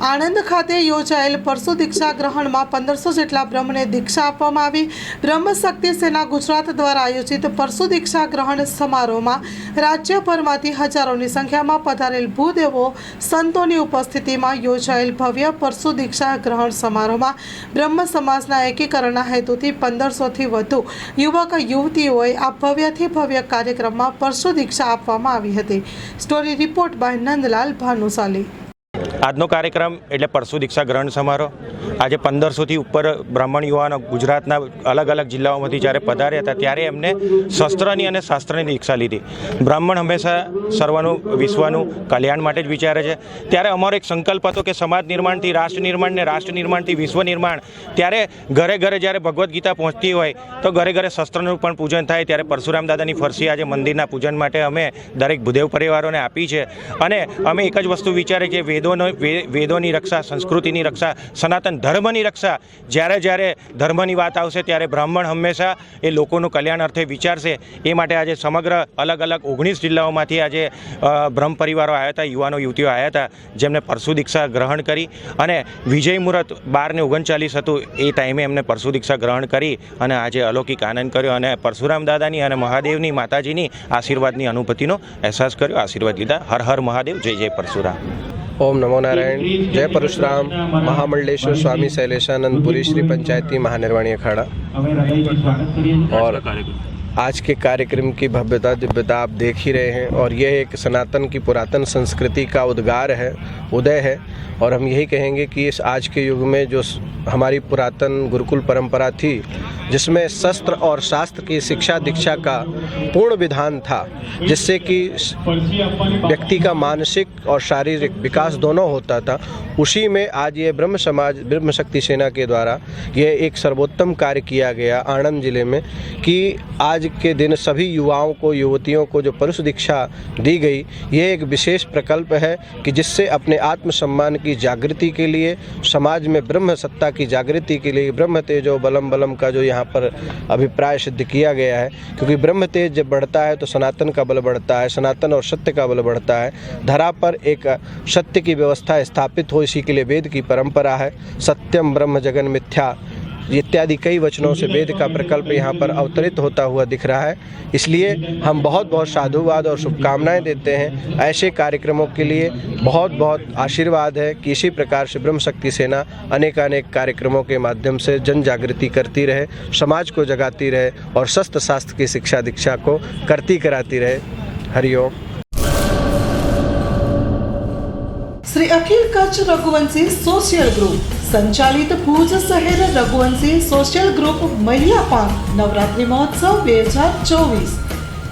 આણંદ ખાતે યોજાયેલ પરશુ દીક્ષા ગ્રહણમાં પંદરસો જેટલા બ્રહ્મને દીક્ષા આપવામાં આવી. બ્રહ્મ શક્તિ સેના ગુજરાત દ્વારા આયોજિત પરશુ દીક્ષા ગ્રહણ સમારોહમાં રાજ્યભરમાંથી હજારોની સંખ્યામાં પધારેલ ભૂદેવો સંતોની ઉપસ્થિતિમાં યોજાયેલ ભવ્ય પરશુ દીક્ષા ગ્રહણ સમારોહમાં બ્રહ્મ સમાજના એકીકરણના હેતુથી પંદરસોથી વધુ યુવક, યુવતીઓએ આ ભવ્યથી ભવ્ય કાર્યક્રમમાં પરશુ દીક્ષા આપવામાં આવી હતી. Story report by Nandlal Bhanushali. આજનો કાર્યક્રમ એટલે પરશુ દીક્ષા ગ્રહણ સમારોહ. આજે પંદરસોથી ઉપર બ્રાહ્મણ યુવાનો ગુજરાતના અલગ અલગ જિલ્લાઓમાંથી જ્યારે પધાર્યા હતા, ત્યારે એમને શસ્ત્રની અને શાસ્ત્રની દીક્ષા લીધી. બ્રાહ્મણ હંમેશા સર્વનું, વિશ્વનું કલ્યાણ માટે જ વિચારે છે. ત્યારે અમારો એક સંકલ્પ હતો કે સમાજ નિર્માણથી, રાષ્ટ્ર નિર્માણ ને રાષ્ટ્ર નિર્માણથી, વિશ્વ નિર્માણ, ત્યારે ઘરે ઘરે જ્યારે ભગવદ્ ગીતા પહોંચતી હોય, તો ઘરે ઘરે શસ્ત્રનું પણ પૂજન થાય. ત્યારે પરશુરામ દાદાની ફરસી આજે મંદિરના પૂજન માટે અમે દરેક ભૂદેવ પરિવારોને આપી છે. અને અમે એક જ વસ્તુ વિચારે કે વેદોનો વેદોની રક્ષા, સંસ્કૃતિની રક્ષા, સનાતન ધર્મની રક્ષા. જ્યારે જ્યારે ધર્મની વાત આવશે ત્યારે બ્રાહ્મણ હંમેશા એ લોકોનું કલ્યાણ અર્થે વિચારશે. એ માટે આજે સમગ્ર અલગ અલગ ઓગણીસ જિલ્લાઓમાંથી આજે બ્રહ્મ પરિવારો આવ્યા હતા, યુવાનો, યુવતીઓ આવ્યા હતા, જેમને પરશુ દીક્ષા ગ્રહણ કરી અને વિજય મુહૂર્ત બારને ઓગણચાલીસ હતું એ ટાઈમે એમને પરશુ દીક્ષા ગ્રહણ કરી અને આજે અલૌકિક આનંદ કર્યો અને પરશુરામ દાદાની અને મહાદેવની માતાજીની આશીર્વાદની અનુભૂતિનો અહેસાસ કર્યો, આશીર્વાદ લીધા. હર હર મહાદેવ, જય જય પરશુરામ. ओम नमो नारायण। जय परशुराम। महामंडलेश्वर स्वामी शैलेशानंद पुरी श्री पंचायती महानिर्वाणी अखाड़ा और आज के कार्यक्रम की भव्यता दिव्यता आप देख ही रहे हैं और यह एक सनातन की पुरातन संस्कृति का उद्गार है, उदय है। और हम यही कहेंगे कि इस आज के युग में जो हमारी पुरातन गुरुकुल परंपरा थी जिसमें शस्त्र और शास्त्र की शिक्षा दीक्षा का पूर्ण विधान था, जिससे कि व्यक्ति का मानसिक और शारीरिक विकास दोनों होता था। उसी में आज ये ब्रह्म समाज, ब्रह्म शक्ति सेना के द्वारा ये एक सर्वोत्तम कार्य किया गया आनंद ज़िले में कि आज के दिन सभी युवाओं को, युवतियों को जो पुरुष दीक्षा दी गई, ये एक विशेष प्रकल्प है कि जिससे अपने आत्मसम्मान की जागृति के लिए, समाज में ब्रह्म सत्ता की जागृति के लिए ब्रह्म तेजो बलम बलम का जो यहाँ पर अभिप्राय सिद्ध किया गया है। क्योंकि ब्रह्म तेज जब बढ़ता है तो सनातन का बल बढ़ता है, सनातन और सत्य का बल बढ़ता है। धरा पर एक सत्य की व्यवस्था स्थापित हो इसी के लिए वेद की परंपरा है, सत्यम ब्रह्म जगन मिथ्या, इत्यादि कई वचनों से वेद का प्रकल्प यहाँ पर अवतरित होता हुआ दिख रहा है। इसलिए हम बहुत बहुत साधुवाद और शुभकामनाएँ देते हैं ऐसे कार्यक्रमों के लिए। बहुत बहुत आशीर्वाद है कि इसी प्रकार से ब्रह्म शक्ति सेना अनेकानेक कार्यक्रमों के माध्यम से जन जागृति करती रहे, समाज को जगाती रहे और शस्त्र शास्त्र की शिक्षा दीक्षा को करती कराती रहे। हरिओम શ્રી અખિલ કચ્છ રઘુવંશી સોશિયલ ગ્રુપ સંચાલિત ભુજ શહેર રઘુવંશી સોશિયલ ગ્રુપ મહિલા પાંખ નવરાત્રિ મહોત્સવ બે હજાર ચોવીસ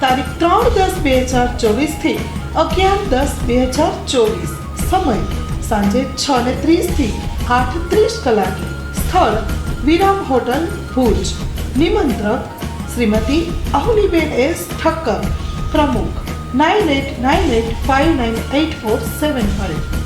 તારીખ ત્રણ દસ બે હજાર ચોવીસથી અગિયાર દસ બે હજાર ચોવીસ સમય સાંજે છ ને ત્રીસથી આઠ ત્રીસ કલાકે સ્થળ વિરામ હોટલ ભુજ નિમંત્રક શ્રીમતી અહુલીબેન એસ ઠક્કર પ્રમુખ nine eight nine eight five nine eight four seven five